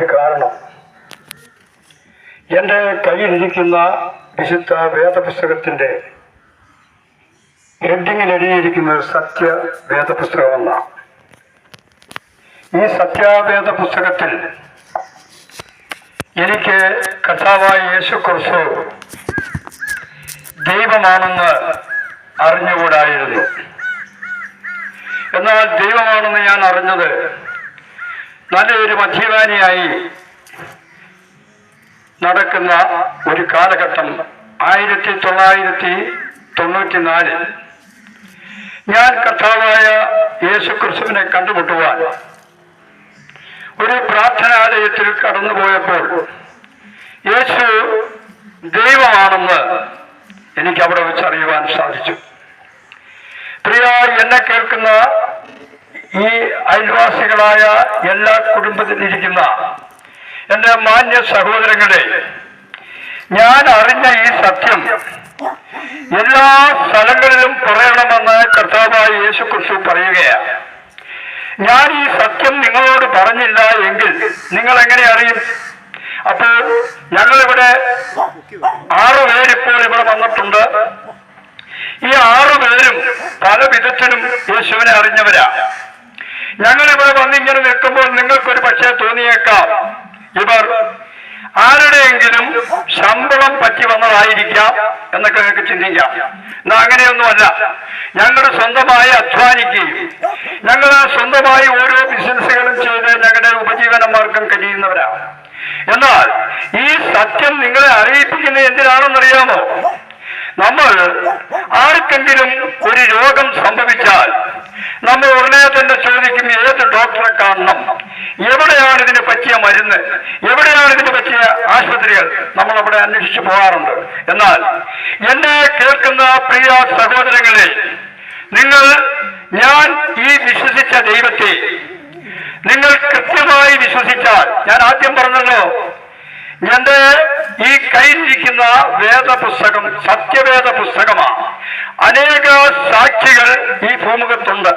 ഒരു കാരണം. എന്റെ കയ്യിലിരിക്കുന്ന വിശുദ്ധ വേദപുസ്തകത്തിന്റെ ഹെഡിങ്ങിൽ എഴുതിയിരിക്കുന്നത് സത്യ വേദപുസ്തകമെന്നാണ് ഈ സത്യാവേദ പുസ്തകത്തിൽ എനിക്ക് കഥാവായ യേശു കുറിച്ച് ദൈവമാണെന്ന് അറിഞ്ഞുകൂടായിരുന്നു. എന്നാൽ ദൈവമാണെന്ന് ഞാൻ അറിഞ്ഞത് നല്ലൊരു മധ്യവാനിയായി നടക്കുന്ന ഒരു കാലഘട്ടം ആയിരത്തി തൊള്ളായിരത്തി തൊണ്ണൂറ്റി നാലിൽ ഞാൻ കർത്താവായ യേശുക്രിസ്തുവിനെ കണ്ടുമുട്ടുവാൻ ഒരു പ്രാർത്ഥനാലയത്തിൽ കടന്നുപോയപ്പോൾ യേശു ദൈവമാണെന്ന് എനിക്ക് അവിടെ വെച്ച് അറിയുവാൻ സാധിച്ചു. പ്രിയ എന്നെ കേൾക്കുന്ന ഈ അയൽവാസികളായ എല്ലാ കുടുംബത്തിലിരിക്കുന്ന എന്റെ മാന്യ സഹോദരങ്ങളെ ഞാൻ അറിഞ്ഞ ഈ സത്യം എല്ലാ സ്ഥലങ്ങളിലും പറയണമെന്ന് കർത്താവായ യേശു കുറിച്ച് പറയുകയാണ്. ഞാൻ ഈ സത്യം നിങ്ങളോട് പറഞ്ഞില്ല എങ്കിൽ നിങ്ങൾ എങ്ങനെ അറിയും? അപ്പോൾ ഞങ്ങളിവിടെ ആറു പേരിപ്പോൾ ഇവിടെ വന്നിട്ടുണ്ട്. ഈ ആറു പേരും പല വിധത്തിലും യേശുവിനെ അറിഞ്ഞവരാ. ഞങ്ങൾ ഇവിടെ വന്നിങ്ങനെ നിൽക്കുമ്പോൾ നിങ്ങൾക്കൊരു പക്ഷേ തോന്നിയേക്കാം. ഇവർ ആരുടെയെങ്കിലും ശമ്പളം പറ്റി വന്നതായിരിക്കാം എന്നൊക്കെ നിങ്ങൾക്ക് ചിന്തിക്കാം. എന്നാ അങ്ങനെയൊന്നുമല്ല. ഞങ്ങൾ സ്വന്തമായി അധ്വാനിക്കുകയും ഞങ്ങൾ സ്വന്തമായി ഓരോ ബിസിനസ്സുകളും ചെയ്ത് ഞങ്ങളുടെ ഉപജീവന മാർഗം കഴിയുന്നവരാണ്. എന്നാൽ ഈ സത്യം നിങ്ങളെ അറിയിപ്പിക്കുന്നത് എന്തിനാണെന്നറിയാമോ? നമ്മൾ ആർക്കെങ്കിലും ഒരു രോഗം സംഭവിച്ചാൽ നമ്മൾ ഉടനെ തന്നെ ചോദിക്കും ഏത് ഡോക്ടറെ കാണണം? എവിടെയാണ് ഇതിന് പറ്റിയ മരുന്ന്? എവിടെയാണ് ഇതിന് പറ്റിയ ആശുപത്രികൾ? നമ്മൾ അവിടെ അന്വേഷിച്ചു പോകാറുണ്ട്. എന്നാൽ എന്നെ കേൾക്കുന്ന പ്രിയ സഹോദരങ്ങളെ നിങ്ങൾ ഞാൻ ഈ വിശ്വസിച്ച ദൈവത്തെ നിങ്ങൾ കൃത്യമായി വിശ്വസിച്ചാൽ ഞാൻ ആദ്യം പറഞ്ഞല്ലോ എന്റെ ഈ കയ്യിരിക്കുന്ന വേദപുസ്തകം സത്യവേദ പുസ്തകമാണ് അനേക സാക്ഷികൾ ഈ ഭൂമുഖത്തുണ്ട്.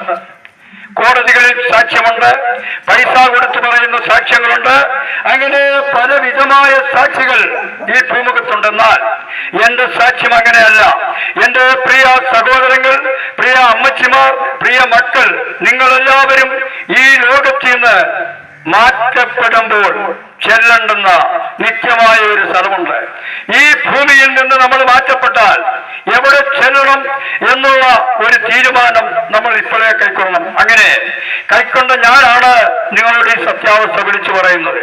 കോടതികളിൽ സാക്ഷ്യമുണ്ട്. പൈസ കൊടുത്തു പറയുന്ന സാക്ഷ്യങ്ങളുണ്ട്. അങ്ങനെ പലവിധമായ സാക്ഷികൾ ഈ ഭൂമുഖത്തുണ്ടെന്നാൽ എന്റെ സാക്ഷ്യം അങ്ങനെയല്ല. എന്റെ പ്രിയ സഹോദരങ്ങൾ പ്രിയ അമ്മച്ചിമാർ പ്രിയ മക്കൾ നിങ്ങളെല്ലാവരും ഈ ലോകത്തിൽ നിന്ന് മാറ്റപ്പെടുമ്പോൾ ചെല്ലണ്ടുന്ന നിത്യമായ ഒരു സ്ഥലമുണ്ട്. ഈ ഭൂമിയിൽ നിന്ന് നമ്മൾ മാറ്റപ്പെട്ടാൽ എവിടെ ചെല്ലണം എന്നുള്ള ഒരു തീരുമാനം നമ്മൾ ഇപ്പോഴേ കൈക്കൊള്ളണം. അങ്ങനെ കൈക്കൊണ്ട ഞാനാണ് നിങ്ങളോട് ഈ സത്യാവസ്ഥ വിളിച്ചു പറയുന്നത്.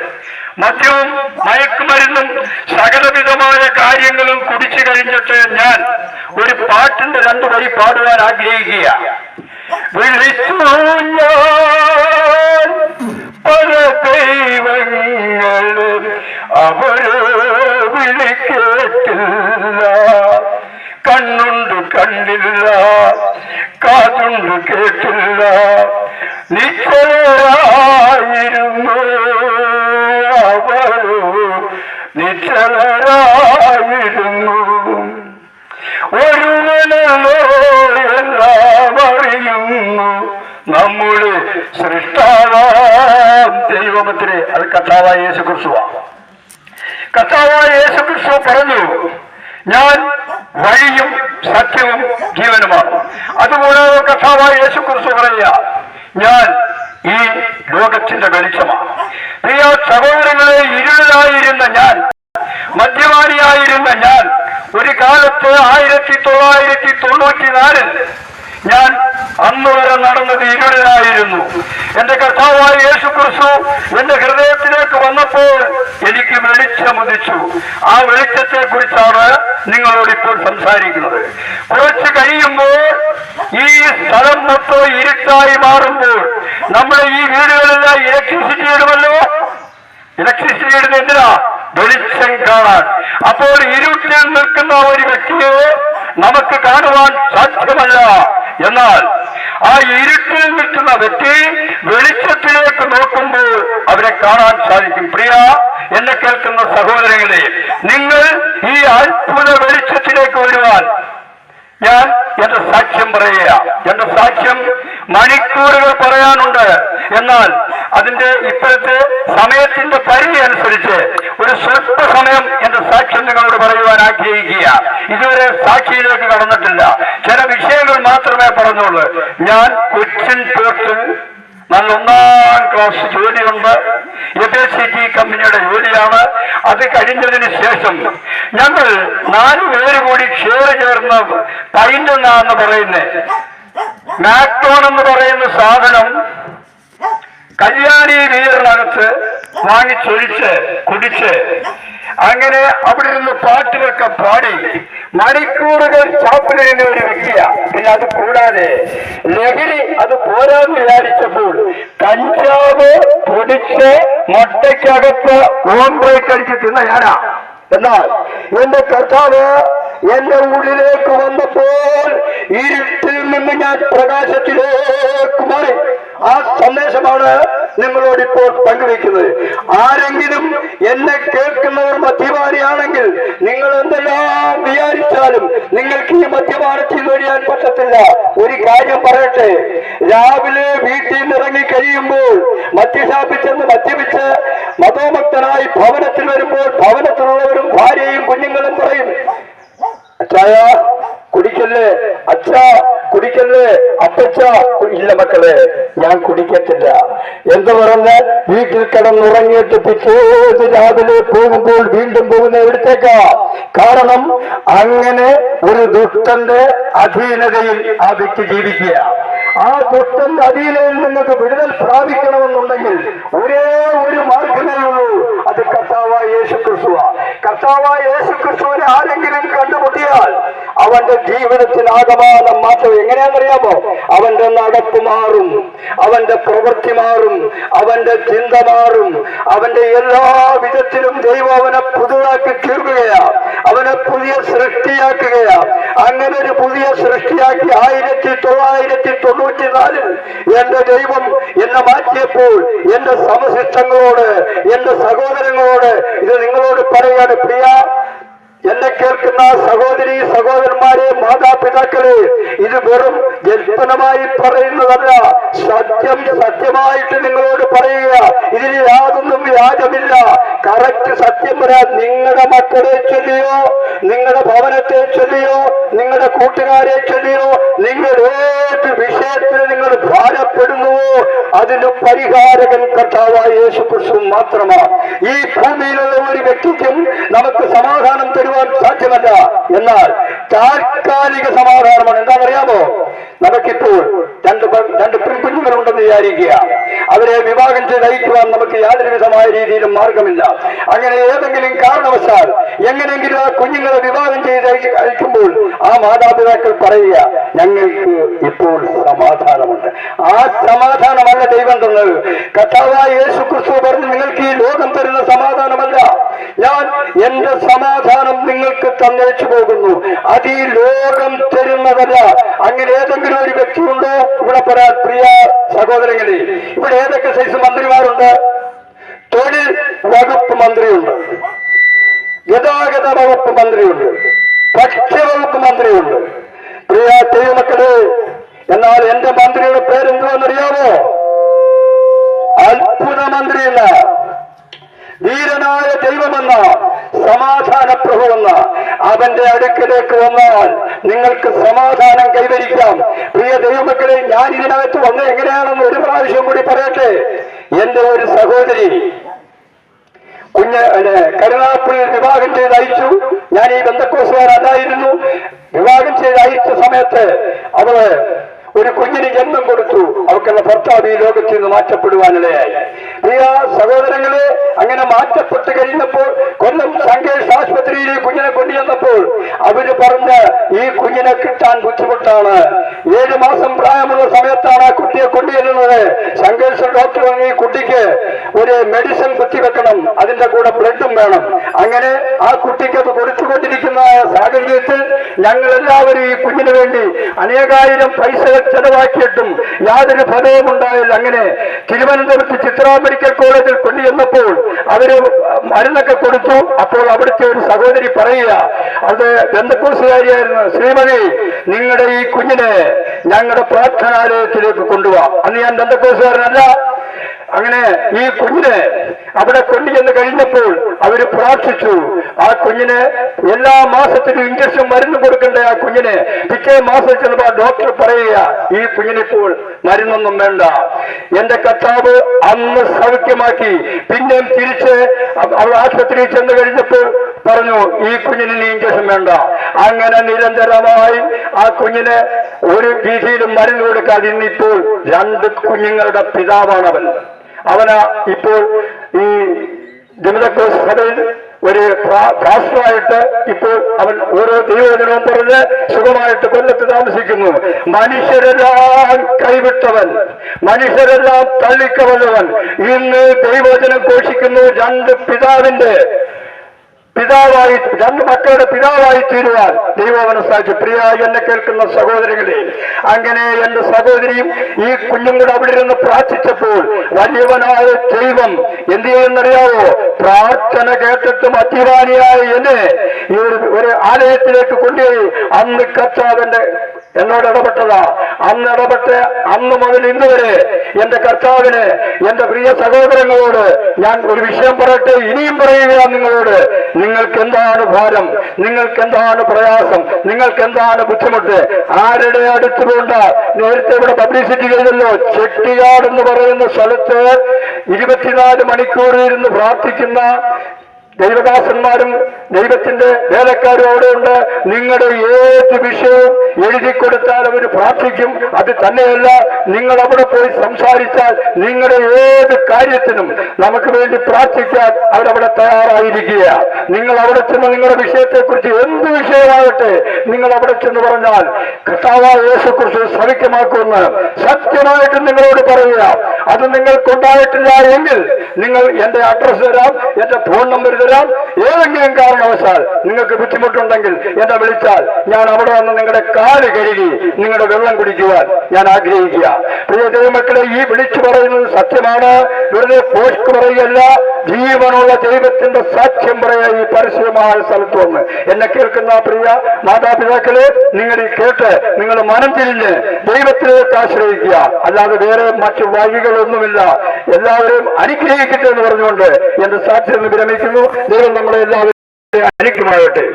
മദ്യവും മയക്കുമരുന്നും സകലവിധമായ കാര്യങ്ങളും കുടിച്ചു കഴിഞ്ഞിട്ട് ഞാൻ ഒരു പാട്ടിന്റെ രണ്ടു വരി പാടുവാൻ ആഗ്രഹിക്കുക വിളിച്ചു ഞാൻ പല ദൈവങ്ങളും അവർ വിളിക്കേട്ടില്ല കണ്ണുണ്ട് കണ്ടില്ല കാതുണ്ട് കേട്ടില്ല. നിശ്ചലരായിരുന്നു അവർ? നിശ്ചലരായിരുന്നു. ഒരുവനല്ലോ എല്ലാം അറിയുന്നു. നമ്മുടെ സൃഷ്ടാവാം ദൈവമത്തിനെ അത് കഥാവായ യേശു ക്രിസ്തുവാണ് കർത്താവായ യേശു ക്രിസ്തു പറഞ്ഞു ഞാൻ വഴിയും സത്യവും ജീവനുമാണ്. അതുകൂടാതെ കർത്താവായ യേശു ക്രിസ്തു പറയുക ഞാൻ ഈ ലോകത്തിന്റെ വെളിച്ചമാണ്. പ്രിയ സഹോദരങ്ങളെ ഇരുളിലായിരുന്ന ഞാൻ മദ്യപാനിയായിരുന്ന ഞാൻ ഒരു കാലത്ത് ആയിരത്തി തൊള്ളായിരത്തി തൊണ്ണൂറ്റി നാലിൽ ഞാൻ അന്ന് വരെ നടന്നത് ഇരുളിലായിരുന്നു എന്റെ കർത്താവായ യേശു കുറിച്ചു എന്റെ ഹൃദയത്തിലേക്ക് വന്നപ്പോൾ എനിക്ക് വെളിച്ചമുദിച്ചു. ആ വെളിച്ചത്തെ കുറിച്ചാണ് നിങ്ങളോട് ഇപ്പോൾ സംസാരിക്കുന്നത്. കുറച്ച് കഴിയുമ്പോൾ ഈ സ്ഥലം മൊത്തം ഇരുട്ടായി മാറുമ്പോൾ നമ്മുടെ ഈ വീടുകളെല്ലാം ഇലക്ട്രിസിറ്റി ഇടുമല്ലോ? ഇലക്ട്രിസിറ്റി ഇടുന്ന എന്തിനാ? വെളിച്ചം കാണാൻ. അപ്പോൾ ഇരുട്ടിൽ നിൽക്കുന്ന ഒരു വ്യക്തിയെ നമുക്ക് കാണുവാൻ സാധ്യമല്ല. എന്നാൽ ആ ഇരുട്ടിൽ നിൽക്കുന്ന വ്യക്തി വെളിച്ചത്തിലേക്ക് നോക്കുമ്പോൾ അവരെ കാണാൻ സാധിക്കും. പ്രിയ എന്നെ കേൾക്കുന്ന സഹോദരങ്ങളെ നിങ്ങൾ ഈ അത്ഭുത വെളിച്ചത്തിലേക്ക് വരുവാൻ ഞാൻ എന്റെ സാക്ഷ്യം പറയുക എന്റെ സാക്ഷ്യം മണിക്കൂറുകൾ പറയാനുണ്ട്. എന്നാൽ അതിന്റെ ഇപ്പോഴത്തെ സമയത്തിന്റെ പരിധി അനുസരിച്ച് ഒരു സ്വല്പസമയം എന്റെ സാക്ഷ്യം നിങ്ങളോട് പറയുവാൻ ആഗ്രഹിക്കുക. ഇതുവരെ സാക്ഷിയിലേക്ക് കടന്നിട്ടില്ല. ചില വിഷയങ്ങൾ മാത്രമേ പറഞ്ഞുള്ളൂ. ഞാൻ കൊച്ചിൻ പേർത്ത് നല്ല ഒന്നാം ക്ലാസ് ജോലിയുണ്ട്. എഫ് എസ് സി ടി കമ്പനിയുടെ ജോലിയാണ്. അത് കഴിഞ്ഞതിന് ശേഷം ഞങ്ങൾ നാല് പേര് കൂടി ഷെയർ ചേർന്ന് പൈന്റെ എന്നാന്ന് പറയുന്നത് മാക്ടോൺ എന്ന് പറയുന്ന സാധനം കല്യാണി വീറിനകത്ത് വാങ്ങിച്ചൊഴിച്ച് കുടിച്ച് അങ്ങനെ അവിടെ ഇരുന്ന് പാട്ടുകളൊക്കെ പാടി മണിക്കൂറുകൾ ചാപ്പിലിരുന്ന ഒരു വ്യക്തിയാ. പിന്നെ അത് കൂടാതെ ലഹരി അത് പോരാന്ന് വിചാരിച്ചപ്പോൾ കഞ്ചാവ് പൊടിച്ച് മൊട്ടയ്ക്കകത്ത് ഓൺ കഴിച്ച് തിന്ന ഞാനാ. എന്നാൽ എന്റെ കർത്താവ് എന്റെ ഉള്ളിലേക്ക് വന്നപ്പോൾ ഇരുട്ടിൽ നിന്ന് ഞാൻ പ്രകാശത്തിലേക്ക് മാറി ആ സന്ദേശമാണ് നിങ്ങളോട് ഇപ്പോൾ പങ്കുവെക്കുന്നത് ആരെങ്കിലും എന്നെ കേൾക്കുന്നവർ മദ്യപാനിയാണെങ്കിൽ നിങ്ങൾ എന്തെല്ലാം വിചാരിച്ചാലും നിങ്ങൾക്ക് ഈ മദ്യപാനത്തിൽ വഴിയാൻ പറ്റത്തില്ല. ഒരു കാര്യം പറയട്ടെ രാവിലെ വീട്ടിൽ നിന്ന് ഇറങ്ങി കഴിയുമ്പോൾ മദ്യശാപ്പിൽ ചെന്ന് മദ്യപിച്ച് മതോമുക്തനായി ഭവനത്തിൽ വരുമ്പോൾ കുടിക്കത്തില്ല. എന്ന് പറഞ്ഞ് വീട്ടിൽ കിടന്നുറങ്ങിയിട്ട് പിറ്റേ രാവിലെ പോകുമ്പോൾ വീണ്ടും പോകുന്ന എവിടത്തേക്കാ കാരണം അങ്ങനെ ഒരു ദുഷ്ടന്റെ അധീനതയിൽ ആ വ്യക്തി ജീവിക്കുക. ആ ദുഷ്ടന്റെ അധീനയിൽ നിങ്ങൾക്ക് വിടുതൽ പ്രാപിക്കണമെന്നുണ്ടെങ്കിൽ ഒരേ ഒരു മാർഗമേ ഉള്ളൂ. അത് കർത്താവായ യേശു ക്രിസ്തുവ കർത്താവായ യേശു ക്രിസ്തുവിനെ ആരെങ്കിലും കണ്ടുമുട്ടിയാൽ അവന്റെ ജീവിതത്തിൽ ആകമാനം മാറ്റം എങ്ങനെയാണെന്നറിയാമോ? അവന്റെ നടപ്പ് മാറും അവന്റെ പ്രവൃത്തി മാറും അവന്റെ ചിന്ത മാറും അവന്റെ എല്ലാ വിധത്തിലും ദൈവം അവനെ പുതുതാക്കി തീർക്കുകയാ. അവനെ പുതിയ സൃഷ്ടിയാക്കുകയാണ് അങ്ങനെ ഒരു പുതിയ സൃഷ്ടിയാക്കി ആയിരത്തി തൊള്ളായിരത്തി തൊണ്ണൂറ്റി നാലിൽ എന്റെ ദൈവം എന്നെ മാറ്റിയപ്പോൾ എന്റെ സമശിഷ്ടങ്ങളോട് എന്റെ സഹോദരങ്ങളോട് ഇത് നിങ്ങളോട് പറയുകയാണ് പ്രിയ എന്നെ കേൾക്കുന്ന സഹോദരി സഹോദരന്മാരെ മാതാപിതാക്കളെ ഇത് വെറും ജൽപ്പനമായി പറയുന്നതല്ല. സത്യം സത്യമായിട്ട് നിങ്ങളോട് പറയുക ഇതിൽ യാതൊന്നും വ്യാജമില്ല കറക്റ്റ് സത്യം പറയാൻ നിങ്ങളുടെ മക്കളെ ചൊല്ലിയോ നിങ്ങളുടെ ഭവനത്തെ ചൊല്ലിയോ നിങ്ങളുടെ കൂട്ടുകാരെ ചൊല്ലിയോ നിങ്ങൾ ഏത് വിഷയത്തിൽ നിങ്ങൾ ഭാരപ്പെടുന്നുവോ അതിന് പരിഹാരകൻ കർത്താവായ യേശു ക്രിസ്തു മാത്രമാണ്. ഈ ഭൂമിയിലുള്ള ഒരു വ്യക്തിക്കും നമുക്ക് സമാധാനം തരുവാൻ സാധ്യമല്ല. എന്നാൽ താൽക്കാലിക സമാധാനമാണ്. എന്താണെന്നറിയാമോ നമുക്കിപ്പോൾ രണ്ട് രണ്ട് പെൺകുഞ്ഞുങ്ങളുണ്ടെന്ന് വിചാരിക്കുക. അവരെ വിവാഹം ചെയ്ത് അയക്കുവാൻ നമുക്ക് യാതൊരു വിധമായ രീതിയിലും മാർഗമില്ല. അങ്ങനെ ഏതെങ്കിലും കാരണവശാൽ എങ്ങനെയെങ്കിലും ആ കുഞ്ഞുങ്ങളെ വിവാഹം ചെയ്ത് അയക്കുമ്പോൾ ആ മാതാപിതാക്കൾ പറയുക ഞങ്ങൾക്ക് ഇപ്പോൾ സമാധാനമുണ്ട്. ആ സമാധാനമല്ല ദൈവം തന്നത്. കഥാവായ യേശു ക്രിസ്തു പറഞ്ഞു നിങ്ങൾക്ക് ഈ ലോകം തരുന്ന സമാധാനമല്ല. ഞാൻ എന്റെ സമാധാനം നിങ്ങൾക്ക് തന്നേച്ചു പോകുന്നു. അത് ഈ ലോകം തരുന്നതല്ല. അങ്ങനെ ഏതെങ്കിലും ഒരു വ്യക്തി ഉണ്ടോ? ഇവിടെ പറയാൻ പ്രിയ സഹോദരങ്ങളെ ഇവിടെ ഏതൊക്കെ സൈസ് മന്ത്രിമാരുണ്ട്? തൊഴിൽ വകുപ്പ് മന്ത്രിയുണ്ട്. ഗതാഗത വകുപ്പ് മന്ത്രിയുണ്ട്. ഭക്ഷ്യവകുപ്പ് മന്ത്രിയുണ്ട്. പ്രിയ ദൈവമക്കളെ എന്നാൽ എന്റെ മന്ത്രിയുടെ പേരെന്തുവെന്നറിയാമോ അത്ഭുത മന്ത്രിയല്ല. ധീരനായ ദൈവമെന്ന സമാധാന പ്രഭുവെന്ന അവന്റെ അടുക്കലേക്ക് വന്നാൽ നിങ്ങൾക്ക് സമാധാനം കൈവരിക്കാം. പ്രിയ ദൈവമക്കളെ ഞാൻ ഇതിനകത്ത് വന്നത് എങ്ങനെയാണെന്ന് ഒരു പ്രാവശ്യം കൂടി പറയട്ടെ. എന്റെ ഒരു സഹോദരി കുഞ്ഞ് കരുണാപ്പുഴ വിവാഹം ചെയ്ത് അയച്ചു ഞാൻ ഈ ബന്ധക്കോസുകാരല്ലായിരുന്നു വിവാഹം ചെയ്ത് അയച്ച സമയത്ത് അവൾ കുഞ്ഞിന് ജന്മം കൊടുത്തു. അവക്കുള്ള ഭർത്താവ് ഈ ലോകത്തിൽ നിന്ന് മാറ്റപ്പെടുവാനിടയായി. പ്രിയ സഹോദരങ്ങളെ അങ്ങനെ മാറ്റപ്പെട്ട് കഴിഞ്ഞപ്പോൾ കൊല്ലം സങ്കേഷ് ആശുപത്രിയിൽ കുഞ്ഞിനെ കൊണ്ടുചെന്നപ്പോൾ അവർ പറഞ്ഞ് ഈ കുഞ്ഞിനെ കിട്ടാൻ ബുദ്ധിമുട്ടാണ്. ഏഴ് മാസം പ്രായമുള്ള സമയത്താണ് ആ കുട്ടിയെ കൊണ്ടുചെല്ലുന്നത് സംഘർഷ ഡോക്ടർ ഈ കുട്ടിക്ക് ഒരു മെഡിസിൻ കുത്തിവെക്കണം അതിന്റെ കൂടെ ബ്ലഡും വേണം. അങ്ങനെ ആ കുട്ടിക്ക് അത് കൊടുത്തുകൊണ്ടിരിക്കുന്ന സാഹചര്യത്തിൽ ഞങ്ങൾ എല്ലാവരും ഈ കുഞ്ഞിന് വേണ്ടി അനേകായിരം പൈസകൾ ചെലവാക്കിയിട്ടും യാതൊരു ഫലവും ഉണ്ടായില്ല. അങ്ങനെ തിരുവനന്തപുരത്ത് ചിത്ര മെഡിക്കൽ കോളേജിൽ കൊണ്ടുചെന്നപ്പോൾ അവർ മരുന്നൊക്കെ കൊടുത്തു. അപ്പോൾ അവിടുത്തെ ഒരു സഹോദരി പറയുക അത് ബന്ധക്കോസുകാരിയായിരുന്നു. ശ്രീമതി നിങ്ങളുടെ ഈ കുഞ്ഞിനെ ഞങ്ങളുടെ പ്രാർത്ഥനാലയത്തിലേക്ക് കൊണ്ടുപോവാം അന്ന് ഞാൻ ബന്ധക്കോസുകാരനല്ല അങ്ങനെ ഈ കുഞ്ഞിനെ അവിടെ കൊണ്ടുചെന്ന് കഴിഞ്ഞപ്പോൾ പ്രാർത്ഥിച്ചു. ആ കുഞ്ഞിന് എല്ലാ മാസത്തിലും ഇഞ്ചക്ഷൻ മരുന്ന് കൊടുക്കേണ്ട ആ കുഞ്ഞിന് പിറ്റേ മാസം ചെന്നപ്പോ ഡോക്ടർ പറയുക ഈ കുഞ്ഞിനിപ്പോൾ മരുന്നൊന്നും വേണ്ട. എന്റെ കർത്താവ് അന്ന് സൗഖ്യമാക്കി. പിന്നെയും തിരിച്ച് അവർ ആശുപത്രിയിൽ ചെന്ന് കഴിഞ്ഞപ്പോൾ പറഞ്ഞു ഈ കുഞ്ഞിന് ഇഞ്ചക്ഷൻ വേണ്ട അങ്ങനെ നിരന്തരമായി ആ കുഞ്ഞിനെ ഒരു രീതിയിലും മരുന്ന് കൊടുക്കാതെ ഇന്നിപ്പോൾ രണ്ട് കുഞ്ഞുങ്ങളുടെ പിതാവാണ് അവൻ അവന ഇപ്പോൾ ഈ ജമിതക്കോസ് സഭയിൽ ഒരു പ്രാ- ഇപ്പോൾ അവൻ ഓരോ ദൈവജനവും പറഞ്ഞ് സുഖമായിട്ട് കൊല്ലത്ത് താമസിക്കുന്നു. മനുഷ്യരെല്ലാം കൈവിട്ടവൻ മനുഷ്യരെല്ലാം തള്ളിക്കവല്ലവൻ. ഇന്ന് ദൈവജനം ഘോഷിക്കുന്നു രണ്ട് പിതാവിന്റെ പിതാവായി രണ്ട് മക്കളുടെ പിതാവായി തീരുവാൻ ദൈവവന മനസ്സാക്കി പ്രിയ എന്നെ കേൾക്കുന്ന സഹോദരികളെ അങ്ങനെ എന്റെ സഹോദരിയും ഈ കുഞ്ഞും കൂടെ അവിടെ ഇരുന്ന് പ്രാർത്ഥിച്ചപ്പോൾ വലിയവനായ ദൈവം എന്ത് ചെയ്യുന്നറിയാവോ പ്രാർത്ഥന കേട്ടിട്ടും അധിവാനിയായ എന്നെ ഈ ഒരു ആലയത്തിലേക്ക് കൊണ്ടുപോയി. അന്ന് കർത്താവിന്റെ എന്നോട് ഇടപെട്ടതാ അന്ന് ഇടപെട്ട് അന്ന് മുതൽ ഇന്ന് വരെ എന്റെ കർത്താവിന് എന്റെ പ്രിയ സഹോദരങ്ങളോട് ഞാൻ ഒരു വിഷയം പറയട്ടെ ഇനിയും പറയുക നിങ്ങളോട്. നിങ്ങൾക്ക് എന്താണ് ഭാരം? നിങ്ങൾക്ക് എന്താണ് പ്രയാസം? നിങ്ങൾക്ക് എന്താണ് ബുദ്ധിമുട്ട്? ആരുടെ അടുത്ത് കൊണ്ട് നേരത്തെ ഇവിടെ പബ്ലിസിറ്റി ചെയ്തല്ലോ ചെട്ടിയാട് എന്ന് പറയുന്ന സ്ഥലത്ത് ഇരുപത്തിനാല് മണിക്കൂർ ഇരുന്ന് പ്രാർത്ഥിക്കുന്ന ദൈവദാസന്മാരും ദൈവത്തിന്റെ വേലക്കാരും അവിടെ ഉണ്ട്. നിങ്ങളുടെ ഏത് വിഷയവും എഴുതി കൊടുത്താൽ അവർ പ്രാർത്ഥിക്കും. അത് തന്നെയല്ല നിങ്ങൾ അവിടെ പോയി സംസാരിച്ചാൽ നിങ്ങളുടെ ഏത് കാര്യത്തിനും നമുക്ക് വേണ്ടി പ്രാർത്ഥിക്കാൻ അവരവിടെ തയ്യാറായിരിക്കുക നിങ്ങൾ അവിടെ ചെന്ന് നിങ്ങളുടെ വിഷയത്തെക്കുറിച്ച് എന്ത് വിഷയമാകട്ടെ നിങ്ങൾ അവിടെ ചെന്ന് പറഞ്ഞാൽ കർത്താവായ യേശുക്കുറിച്ച് ശ്രമിക്കമാക്കുമെന്ന് സത്യമായിട്ട് നിങ്ങളോട് പറയുക അത് നിങ്ങൾക്കുണ്ടായിട്ടില്ല എങ്കിൽ നിങ്ങൾ എന്റെ അഡ്രസ് തരാം എന്റെ ഫോൺ നമ്പർ തരാം. ഏതെങ്കിലും കാരണവശാൽ നിങ്ങൾക്ക് ബുദ്ധിമുട്ടുണ്ടെങ്കിൽ എന്നെ വിളിച്ചാൽ ഞാൻ അവിടെ വന്ന് നിങ്ങളുടെ കാൽ കഴുകി നിങ്ങളുടെ വെള്ളം കുടിക്കുവാൻ ഞാൻ ആഗ്രഹിക്കുക. പ്രിയ ദൈവമക്കളെ ഈ വിളിച്ചു പറയുന്നത് സത്യമാണ്. വെറുതെ പോസ്റ്റ് പറയുകയല്ല. ജീവനുള്ള ദൈവത്തിന്റെ സാക്ഷ്യം പറയാ ഈ പരസ്യമായ സ്ഥലത്ത് വന്ന്. എന്നെ കേൾക്കുന്ന പ്രിയ മാതാപിതാക്കളെ നിങ്ങൾ ഈ കേട്ട് നിങ്ങൾ മനം തിരിഞ്ഞ് ദൈവത്തിലേക്ക് ആശ്രയിക്കുക. അല്ലാതെ വേറെ മറ്റു വഴികളൊന്നുമില്ല. എല്ലാവരും അനുഗ്രഹിക്കട്ടെ എന്ന് പറഞ്ഞുകൊണ്ട് എന്റെ സാക്ഷ്യം വിരമിക്കുന്നു. ദൈവം നമ്മളെ എല്ലാവരും അനുഗ്രഹിക്കുമാകട്ടെ